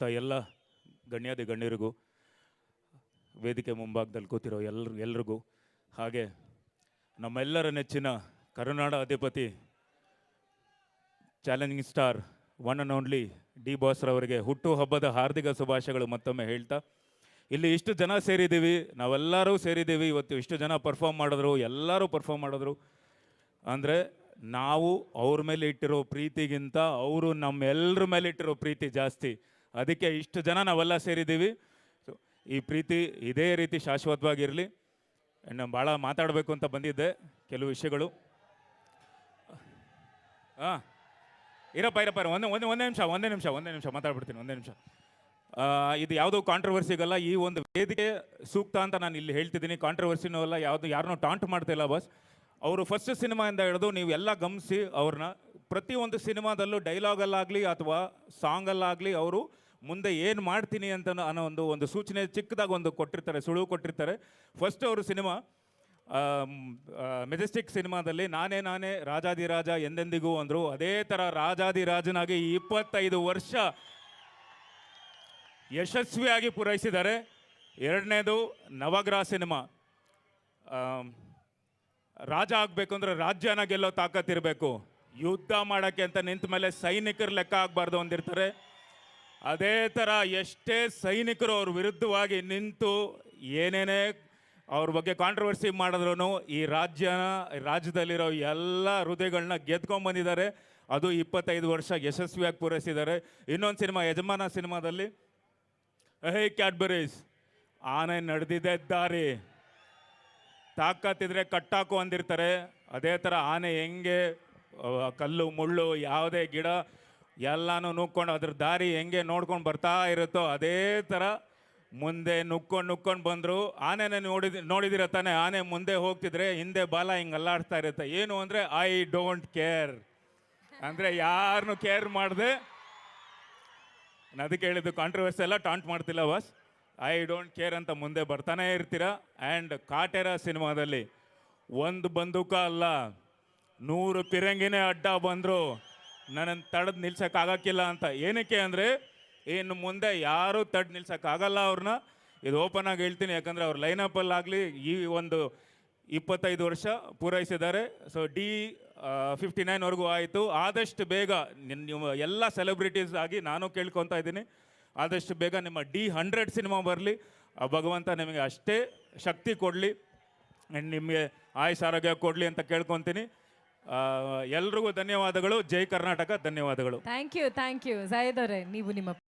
ತ ಎಲ್ಲ ಗಣ್ಯಾದಿ ಗಣ್ಯರಿಗೂ ವೇದಿಕೆ ಮುಂಭಾಗದಲ್ಲಿ ಕೂತಿರೋ ಎಲ್ಲರಿಗೂ ಎಲ್ರಿಗೂ ಹಾಗೆ ನಮ್ಮೆಲ್ಲರ ನೆಚ್ಚಿನ ಕರುನಾಡ ಅಧಿಪತಿ challenging star one and only D ಬಾಸ್ರವರಿಗೆ ಹುಟ್ಟು ಹಬ್ಬದ ಹಾರ್ದಿಕ ಶುಭಾಶಯಗಳು ಮತ್ತೊಮ್ಮೆ ಹೇಳ್ತಾ, ಇಲ್ಲಿ ಇಷ್ಟು ಜನ ಸೇರಿದ್ದೀವಿ, ನಾವೆಲ್ಲರೂ ಸೇರಿದ್ದೀವಿ, ಇವತ್ತು ಇಷ್ಟು ಜನ ಪರ್ಫಾರ್ಮ್ ಮಾಡಿದ್ರು, ಎಲ್ಲರೂ ಪರ್ಫಾರ್ಮ್ ಮಾಡಿದ್ರು. ಅಂದರೆ ನಾವು ಅವ್ರ ಮೇಲೆ ಇಟ್ಟಿರೋ ಪ್ರೀತಿಗಿಂತ ಅವರು ನಮ್ಮೆಲ್ಲರ ಮೇಲೆ ಇಟ್ಟಿರೋ ಪ್ರೀತಿ ಜಾಸ್ತಿ. ಅದಕ್ಕೆ ಇಷ್ಟು ಜನ ನಾವೆಲ್ಲ ಸೇರಿದ್ದೀವಿ. ಸೊ ಈ ಪ್ರೀತಿ ಇದೇ ರೀತಿ ಶಾಶ್ವತವಾಗಿರಲಿ. ನಾನು ಭಾಳ ಮಾತಾಡಬೇಕು ಅಂತ ಬಂದಿದ್ದೆ, ಕೆಲವು ವಿಷಯಗಳು. ಹಾಂ ಇರಪ್ಪ ಇರಪ್ಪ ಒಂದು, ಒಂದೇ ಒಂದೇ ನಿಮಿಷ ಒಂದೇ ನಿಮಿಷ ಒಂದೇ ನಿಮಿಷ ಮಾತಾಡ್ಬಿಡ್ತೀನಿ, ಒಂದೇ ನಿಮಿಷ. ಇದು ಯಾವುದೋ ಕಾಂಟ್ರವರ್ಸಿಗಲ್ಲ ಈ ಒಂದು ವೇದಿಕೆ ಸೂಕ್ತ ಅಂತ ನಾನು ಇಲ್ಲಿ ಹೇಳ್ತಿದ್ದೀನಿ. ಕಾಂಟ್ರವರ್ಸಿನೂ ಅಲ್ಲ, ಯಾವುದು, ಯಾರನ್ನೂ ಟಾಂಟ್ ಮಾಡ್ತಿಲ್ಲ ಬಸ್ ಅವರು ಫಸ್ಟ್ ಸಿನಿಮಾಯಿಂದ ಹಿಡಿದು ನೀವು ಎಲ್ಲ ಗಮನಿಸಿ ಅವ್ರನ್ನ ಪ್ರತಿಯೊಂದು ಸಿನಿಮಾದಲ್ಲೂ ಡೈಲಾಗಲ್ಲಾಗಲಿ ಅಥವಾ ಸಾಂಗಲ್ಲಾಗಲಿ ಅವರು ಮುಂದೆ ಏನು ಮಾಡ್ತೀನಿ ಅಂತ ಅನ್ನೋ ಒಂದು ಒಂದು ಸೂಚನೆ ಚಿಕ್ಕದಾಗಿ ಒಂದು ಕೊಟ್ಟಿರ್ತಾರೆ, ಸುಳುವು ಕೊಟ್ಟಿರ್ತಾರೆ. ಫಸ್ಟ್ ಅವರು ಸಿನಿಮಾ ಮೆಜೆಸ್ಟಿಕ್ ಸಿನಿಮಾದಲ್ಲಿ ನಾನೇ ನಾನೇ ರಾಜಾದಿರಾಜ ಎಂದೆಂದಿಗೂ ಅಂದರು, ಅದೇ ಥರ ರಾಜಾದಿರಾಜನಾಗಿ ಇಪ್ಪತ್ತೈದು ವರ್ಷ ಯಶಸ್ವಿಯಾಗಿ ಪೂರೈಸಿದ್ದಾರೆ. ಎರಡನೇದು ನವಗ್ರಹ ಸಿನಿಮಾ. ರಾಜ ಆಗಬೇಕು ಅಂದರೆ ರಾಜ್ಯನ ಗೆಲ್ಲೋ ತಾಕತ್ತಿರಬೇಕು ಯುದ್ಧ ಮಾಡೋಕ್ಕೆ ಅಂತ ನಿಂತ ಮೇಲೆ ಸೈನಿಕರು ಲೆಕ್ಕ ಆಗಬಾರ್ದು ಅಂದಿರ್ತಾರೆ. ಅದೇ ಥರ ಎಷ್ಟೇ ಸೈನಿಕರು ಅವ್ರ ವಿರುದ್ಧವಾಗಿ ನಿಂತು ಏನೇನೇ ಅವ್ರ ಬಗ್ಗೆ ಕಾಂಟ್ರವರ್ಸಿ ಮಾಡಿದ್ರು ಈ ರಾಜ್ಯ ರಾಜ್ಯದಲ್ಲಿರೋ ಎಲ್ಲ ಹೃದಯಗಳನ್ನ ಗೆದ್ಕೊಂಡ್ಬಂದಿದ್ದಾರೆ ಅದು ಇಪ್ಪತ್ತೈದು ವರ್ಷ ಯಶಸ್ವಿಯಾಗಿ ಪೂರೈಸಿದ್ದಾರೆ. ಇನ್ನೊಂದು ಸಿನಿಮಾ, ಯಜಮಾನ ಸಿನಿಮಾದಲ್ಲಿ, ಹೇ ಕ್ಯಾಡ್ಬರೀಸ್, ಆನೆ ನಡೆದಿದೆ ದಾರಿ. ತಾಕತ್ತಿದ್ರೆ ಕಟ್ಟಾಕು ಅಂದಿರ್ತಾರೆ. ಅದೇ ಥರ ಆನೆ ಹೆಂಗೆ ಕಲ್ಲು, ಮುಳ್ಳು, ಯಾವುದೇ ಗಿಡ ಎಲ್ಲಾನು ನುಗ್ಕೊಂಡು ಅದ್ರ ದಾರಿ ಹೆಂಗೆ ನೋಡ್ಕೊಂಡು ಬರ್ತಾ ಇರುತ್ತೋ ಅದೇ ಥರ ಮುಂದೆ ನುಗ್ಕೊಂಡು ನುಕ್ಕೊಂಡು ಬಂದರು. ಆನೆನ ನೋಡಿದ, ನೋಡಿದಿರ ತಾನೆ, ಆನೆ ಮುಂದೆ ಹೋಗ್ತಿದ್ರೆ ಹಿಂದೆ ಬಾಲ ಹಿಂಗೆ ಅಲ್ಲಾಡ್ತಾ ಇರುತ್ತೆ. ಏನು ಅಂದರೆ ಐ ಡೋಂಟ್ ಕೇರ್ ಅಂದರೆ ಯಾರನ್ನು ಕೇರ್ ಮಾಡದೆ. ಅದಕ್ಕೆ ಹೇಳಿದ್ದು ಕಾಂಟ್ರವರ್ಸಿ ಎಲ್ಲ ಟಾಂಟ್ ಮಾಡ್ತಿಲ್ಲ ಬಾಸ್ ಐ ಡೋಂಟ್ ಕೇರ್ ಅಂತ ಮುಂದೆ ಬರ್ತಾನೆ ಇರ್ತೀರಾ? ಆ್ಯಂಡ್ ಕಾಟೆರ ಸಿನಿಮಾದಲ್ಲಿ ಒಂದು ಬಂದೂಕ ಅಲ್ಲ. ನೂರು ಪಿರಂಗಿನೇ ಅಡ್ಡ ಬಂದರು. ನನ್ನನ್ನು ತಡೆದು ನಿಲ್ಸೋಕ್ಕಾಗಕ್ಕಿಲ್ಲ ಅಂತ. ಏನಕ್ಕೆ ಅಂದರೆ, ಇನ್ನು ಮುಂದೆ ಯಾರೂ ತಡ್ ನಿಲ್ಸೋಕ್ಕಾಗಲ್ಲ ಅವ್ರನ್ನ ಇದು ಓಪನ್ ಆಗಿ ಹೇಳ್ತೀನಿ, ಯಾಕಂದರೆ ಅವ್ರ ಲೈನಪ್ಪಲ್ಲಾಗಲಿ ಈ ಒಂದು ಇಪ್ಪತ್ತೈದು ವರ್ಷ ಪೂರೈಸಿದ್ದಾರೆ. ಸೊ ಡಿ ಫಿಫ್ಟಿ ನೈನ್ವರೆಗೂ ಆಯಿತು. ಆದಷ್ಟು ಬೇಗ ನಿಮ್ಮ ಎಲ್ಲ ಸೆಲೆಬ್ರಿಟೀಸ್ ಆಗಿ ನಾನು ಕೇಳ್ಕೊತಾ ಇದ್ದೀನಿ. ಆದಷ್ಟು ಬೇಗ ನಿಮ್ಮ ಡಿ ಹಂಡ್ರೆಡ್ ಸಿನಿಮಾ ಬರಲಿ. ಆ, ಭಗವಂತ ನಿಮಗೆ ಅಷ್ಟೇ ಶಕ್ತಿ ಕೊಡಲಿ. ಆ್ಯಂಡ್ ನಿಮಗೆ ಆಯುಸ್ ಆರೋಗ್ಯ ಕೊಡಲಿ ಅಂತ ಕೇಳ್ಕೊತೀನಿ. ಎಲ್ರಿಗೂ ಧನ್ಯವಾದಗಳು. ಜೈ ಕರ್ನಾಟಕ ಧನ್ಯವಾದಗಳು. ಥ್ಯಾಂಕ್ ಯು ಥ್ಯಾಂಕ್ ಯು ಜಾಯದ್ ನೀವು ನಿಮ್ಮ